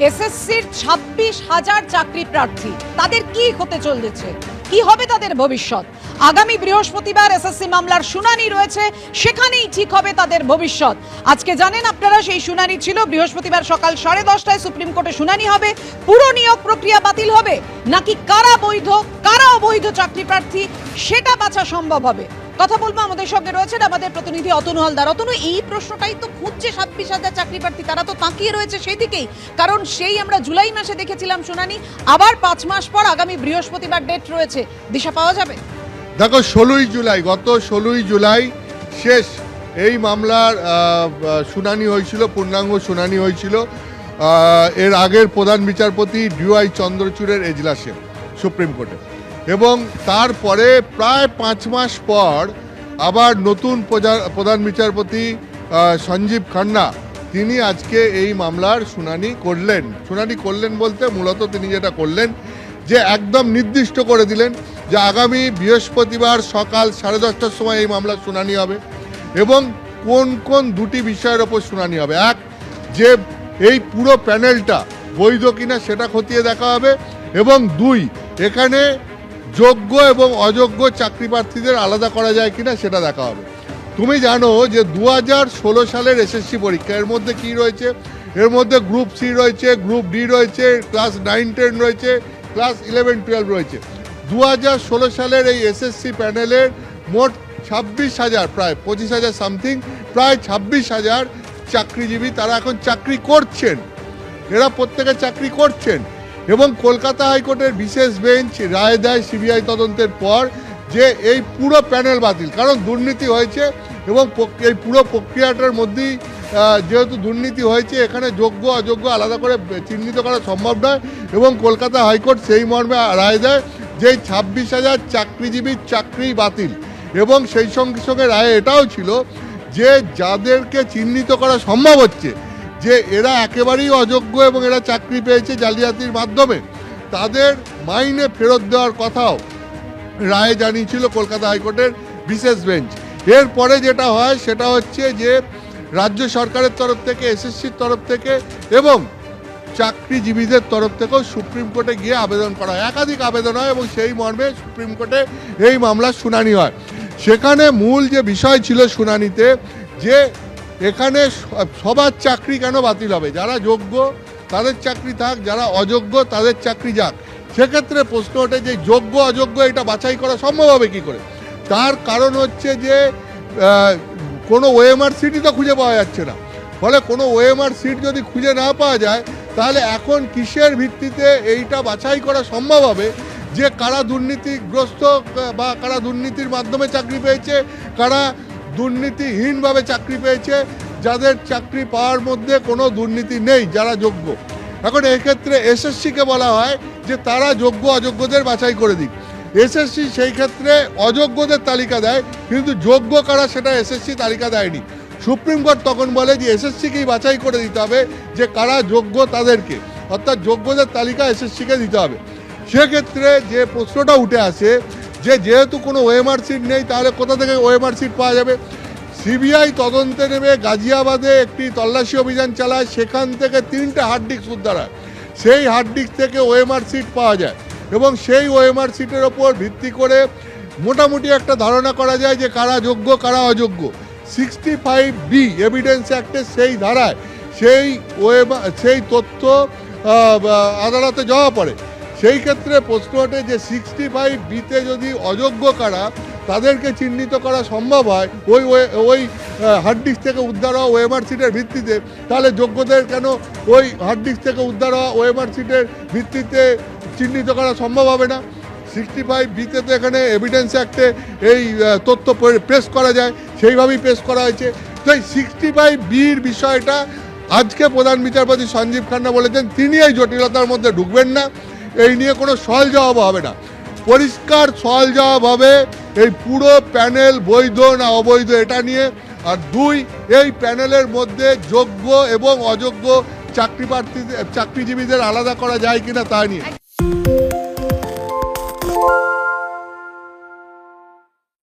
এসএসসির ছাব্বিশ হাজার চাকরি প্রার্থী। তাদের কি হতে চলেছে? কি হবে তাদের ভবিষ্যৎ? আগামী বৃহস্পতিবার এসএসসি মামলার শুনানি রয়েছে, সেখানেই ঠিক হবে তাদের ভবিষ্যৎ। আজকে জানেন আপনারা, সেই শুনানি ছিল, বৃহস্পতিবার সকাল সাড়ে দশটায় সুপ্রিম কোর্টে শুনানি হবে। পুরো নিয়োগ প্রক্রিয়া বাতিল হবে? নাকি কারা বৈধ, কারা অবৈধ চাকরি প্রার্থী? সেটা বাছা সম্ভব হবে। কথা বলব আমাদের সঙ্গে রয়েছেন আমাদের প্রতিনিধি অতনু হালদার। অতনু, এই প্রশ্নটাই তো খুঁজছে ছাব্বিশ হাজার চাকরি প্রার্থী, তারা তো তাকিয়ে রয়েছে সেই দিকেই কারণ সেই আমরা জুলাই মাসে দেখেছিলাম শুনানি, আবার পাঁচ মাস পর আগামী বৃহস্পতিবার ডেট রয়েছে। দিশা, পাওয়া যাবে? দেখো, ষোলোই জুলাই, গত ষোলোই জুলাই শেষ এই মামলার শুনানি হয়েছিল, পূর্ণাঙ্গ শুনানি হয়েছিল। এর আগের প্রধান বিচারপতি ডিওয়াই চন্দ্রচূড়ের এজলাসে, সুপ্রিম কোর্টে। এবং তারপরে প্রায় পাঁচ মাস পর আবার নতুন প্রধান বিচারপতি সঞ্জীব খান্না, তিনি আজকে এই মামলার শুনানি করলেন। শুনানি করলেন বলতে মূলত তিনি যেটা করলেন, যে একদম নির্দিষ্ট করে দিলেন যে আগামী বৃহস্পতিবার সকাল সাড়ে দশটার সময় এই মামলার শুনানি হবে এবং কোন কোন দুটি বিষয়ের ওপর শুনানি হবে। এক, যে এই পুরো প্যানেলটা বৈধ কিনা সেটা খতিয়ে দেখা হবে এবং দুই, এখানে যোগ্য এবং অযোগ্য চাকরি প্রার্থীদের আলাদা করা যায় কিনা সেটা দেখা হবে। তুমি জানো যে দু সালের এসএসসি পরীক্ষা, এর মধ্যে কি রয়েছে? এর মধ্যে গ্রুপ সি রয়েছে, গ্রুপ ডি রয়েছে, ক্লাস নাইন, টেন রয়েছে, ক্লাস ইলেভেন, টুয়েলভ রয়েছে। দু সালের এই এসএসসি প্যানেলের মোট ছাব্বিশ হাজার, প্রায় পঁচিশ হাজার সামথিং, প্রায় ছাব্বিশ হাজার চাকরিজীবী তারা এখন চাকরি করছেন। এরা প্রত্যেকে চাকরি করছেন। এবং কলকাতা হাইকোর্টের বিশেষ বেঞ্চ রায় দেয় সিবিআই তদন্তের পর যে এই পুরো প্যানেল বাতিল, কারণ দুর্নীতি হয়েছে এবং এই পুরো প্রক্রিয়াটার মধ্যেই যেহেতু দুর্নীতি হয়েছে, এখানে যোগ্য, অযোগ্য আলাদা করে চিহ্নিত করা সম্ভব নয় এবং কলকাতা হাইকোর্ট সেই মর্মে রায় দেয় যে ছাব্বিশ হাজার চাকরিজীবীর চাকরি বাতিল। এবং সেই সঙ্গে সঙ্গে রায়ে এটাও ছিল যে যাদেরকে চিহ্নিত করা সম্ভব হচ্ছে যে এরা একেবারেই অযোগ্য এবং এরা চাকরি পেয়েছে জালিয়াতির মাধ্যমে, তাদের মাইনে ফেরত দেওয়ার কথাও রায় জানিয়েছিল কলকাতা হাইকোর্টের বিশেষ বেঞ্চ। এরপরে যেটা হয়, সেটা হচ্ছে যে রাজ্য সরকারের তরফ থেকে, এসএসসির তরফ থেকে এবং চাকরিজীবীদের তরফ থেকেও সুপ্রিম কোর্টে গিয়ে আবেদন করা হয়। একাধিক আবেদন হয় এবং সেই মর্মে সুপ্রিম কোর্টে এই মামলার শুনানি হয়। সেখানে মূল যে বিষয় ছিল শুনানিতে, যে এখানে সবার চাকরি কেন বাতিল হবে? যারা যোগ্য, তাদের চাকরি থাক, যারা অযোগ্য, তাদের চাকরি যাক। সেক্ষেত্রে প্রশ্ন ওঠে যে যোগ্য, অযোগ্য এটা বাছাই করা সম্ভব হবে কী করে? তার কারণ হচ্ছে যে কোনো ওএমআর সিটই তো খুঁজে পাওয়া যাচ্ছে না। ফলে কোনো ওএমআর সিট যদি খুঁজে না পাওয়া যায়, তাহলে এখন কিসের ভিত্তিতে এইটা বাছাই করা সম্ভব হবে? যে কারা দুর্নীতিগ্রস্ত বা কারা দুর্নীতির মাধ্যমে চাকরি পেয়েছে, কারা দুর্নীতিহীনভাবে চাকরি পেয়েছে, যাদের চাকরি পাওয়ার মধ্যে কোনো দুর্নীতি নেই, যারা যোগ্য। এখন এক্ষেত্রে এসএসসিকে বলা হয় যে তারা যোগ্য, অযোগ্যদের বাছাই করে দিক। এসএসসি সেই ক্ষেত্রে অযোগ্যদের তালিকা দেয়, কিন্তু যোগ্য কারা সেটা এসএসসি তালিকা দেয়নি। সুপ্রিম কোর্ট তখন বলে যে এসএসসিকেই বাছাই করে দিতে হবে যে কারা যোগ্য তাদেরকে। অর্থাৎ যোগ্যদের তালিকা এসএসসিকে দিতে হবে। সেক্ষেত্রে যে প্রশ্নটা উঠে আসে যে যেহেতু কোনো ওএমআর সিট নেই, তাহলে কোথা থেকে ওএমআর সিট পাওয়া যাবে? সিবিআই তদন্তে নেমে গাজিয়াবাদে একটি তল্লাশি অভিযান চালায়, সেখান থেকে তিনটে হার্ড ডিস্ক উদ্ধার হয়। সেই হার্ড ডিস্ক থেকে ওএমআর সিট পাওয়া যায় এবং সেই ওএমআর সিটের ওপর ভিত্তি করে মোটামুটি একটা ধারণা করা যায় যে কারা যোগ্য, কারা অযোগ্য। সিক্সটি ফাইভ বি এভিডেন্স অ্যাক্টের সেই ধারায় সেই ওএমআর, সেই তথ্য আদালতে জমা পড়ে। সেই ক্ষেত্রে প্রশ্ন ওঠে যে সিক্সটি ফাইভ বিতে যদি অযোগ্য কারা, তাদেরকে চিহ্নিত করা সম্ভব হয়, ওই ওই- হার্ড ডিস্ক থেকে উদ্ধার হওয়া ওএমআর সিটের ভিত্তিতে, তাহলে যোগ্যদের কেন ওই হার্ড ডিস্ক থেকে উদ্ধার হওয়া ওএমআর সিটের ভিত্তিতে চিহ্নিত করা সম্ভব হবে না? সিক্সটি ফাইভ বিতে তো এখানে এভিডেন্স অ্যাক্টে এই তথ্য প্রেস করা যায়, সেইভাবেই প্রেস করা হয়েছে। তো এই সিক্সটি ফাইভ বির বিষয়টা আজকে প্রধান বিচারপতি সঞ্জীব খান্না বলেছেন তিনি এই জটিলতার মধ্যে ঢুকবেন না। এই নিয়ে কোনো সল জবাব হবে না। পরিষ্কার সল জবাব হবে, এই পুরো প্যানেল বৈধ না অবৈধ এটা নিয়ে। আর দুই, এই প্যানেলের মধ্যে যোগ্য এবং অযোগ্য চাকরি প্রার্থীদের চাকরিজীবীদের আলাদা করা যায় কিনা তা নিয়ে।